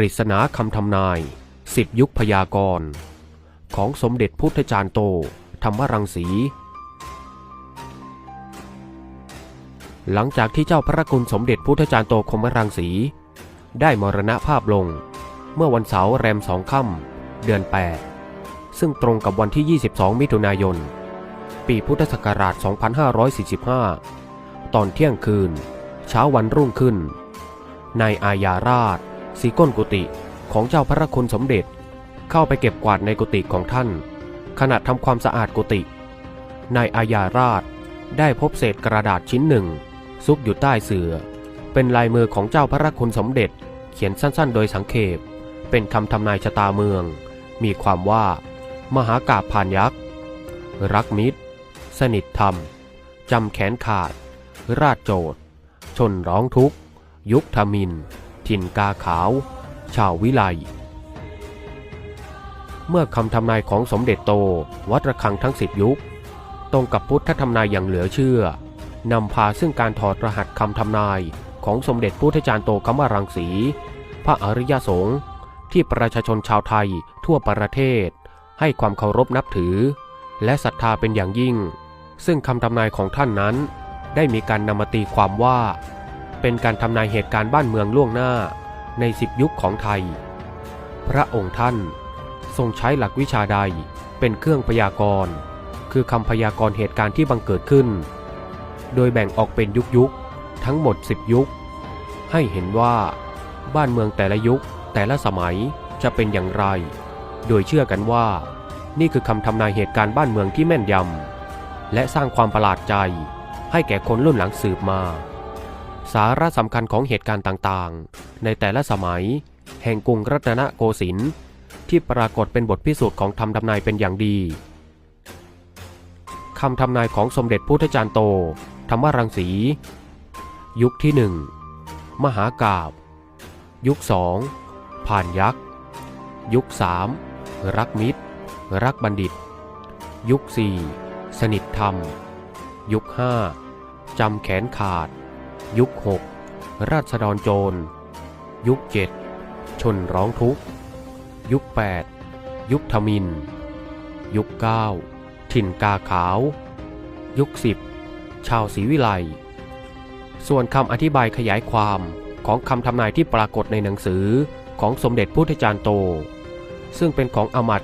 ริศนาคำทำนายสิบยุคพยากรณ์ของสมเด็จพุทธจารย์โต ธรรมรังสี หลังจากที่เจ้าพระคุณสมเด็จพุทธจารย์โตคมรังสี ได้มรณภาพลง เมื่อวันเสาร์แรมสองค่ำเดือน 8 ซึ่งตรงกับวันที่ 22 มิถุนายน ปีพุทธศักราช 2545 ตอนเที่ยงคืน เช้าวันรุ่งขึ้นนายอาญาราช สีก้นกุฏิของเจ้าพระคุณสมเด็จ เข้าไปเก็บกวาดในกุฏิของท่าน ขณะทำความสะอาดกุฏินายอาญาราชได้พบเศษกระดาษชิ้นหนึ่ง ซุกอยู่ใต้เสือเป็นลายมือของเจ้าพระคุณสมเด็จ เขียนสั้นๆ โดยสังเขปเป็นคำทำนายชะตาเมือง มีความว่า มหากาพย์ผ่านยักษ์ รักมิตร สนิทธรรมจำแขนขาด ราชโจดชนร้องทุกยุคธมิน ถิ่นกาขาว ชาววิไล เมื่อคำทำนายของสมเด็จโตวัดระฆังทั้งสิบยุค ตรงกับพุทธทำนายอย่างเหลือเชื่อนำพาซึ่งการถอดรหัสคำทำนายของสมเด็จพุทธจารย์โตคมรังสี พระอริยสงฆ์ที่ประชาชนชาวไทยทั่วประเทศ ให้ความเคารพนับถือ และศรัทธาเป็นอย่างยิ่ง ซึ่งคำทำนายของท่านนั้น ได้มีการนำมาตีความว่า เป็นการทำนายเหตุการณ์บ้านเมืองล่วงหน้าในสิบยุคของไทย พระองค์ท่านทรงใช้หลักวิชาใดเป็นเครื่องพยากรณ์ คือคำพยากรณ์เหตุการณ์ที่บังเกิดขึ้น โดยแบ่งออกเป็นยุคยุคทั้งหมด 10 ยุค ให้เห็นว่า บ้านเมืองแต่ละยุคแต่ละสมัยจะเป็นอย่างไร โดยเชื่อกันว่า นี่คือคำทำนายเหตุการณ์บ้านเมืองที่แม่นยำและสร้างความประหลาดใจให้แก่คนรุ่นหลังสืบมา สาระสำคัญของเหตุการณ์ต่างๆ ในแต่ละสมัย แห่งกรุงรัตนโกสินทร์ที่ปรากฏเป็นบทพิสูจน์ของธรรมทำนายเป็นอย่างดีคำทำนายของสมเด็จพุทธจารย์โต ธรรมรังสี ยุคที่หนึ่งมหากาบ ยุคสองผ่านยักษ์ ยุคสามรักมิตร รักบัณฑิต ยุคสี่สนิทธรรม ยุคห้าจำแขนขาด ยุคหกราษฎรโจร ยุคเจ็ดชนร้องทุกข์ ยุค 8 ยุคทมิน ยุค 9 ถิ่นกาขาว ยุค 10 ชาวศรีวิไล ส่วนคำอธิบายขยายความของคำทำนายที่ปรากฏในหนังสือของสมเด็จพุทธจารย์โต ซึ่งเป็นของอมาต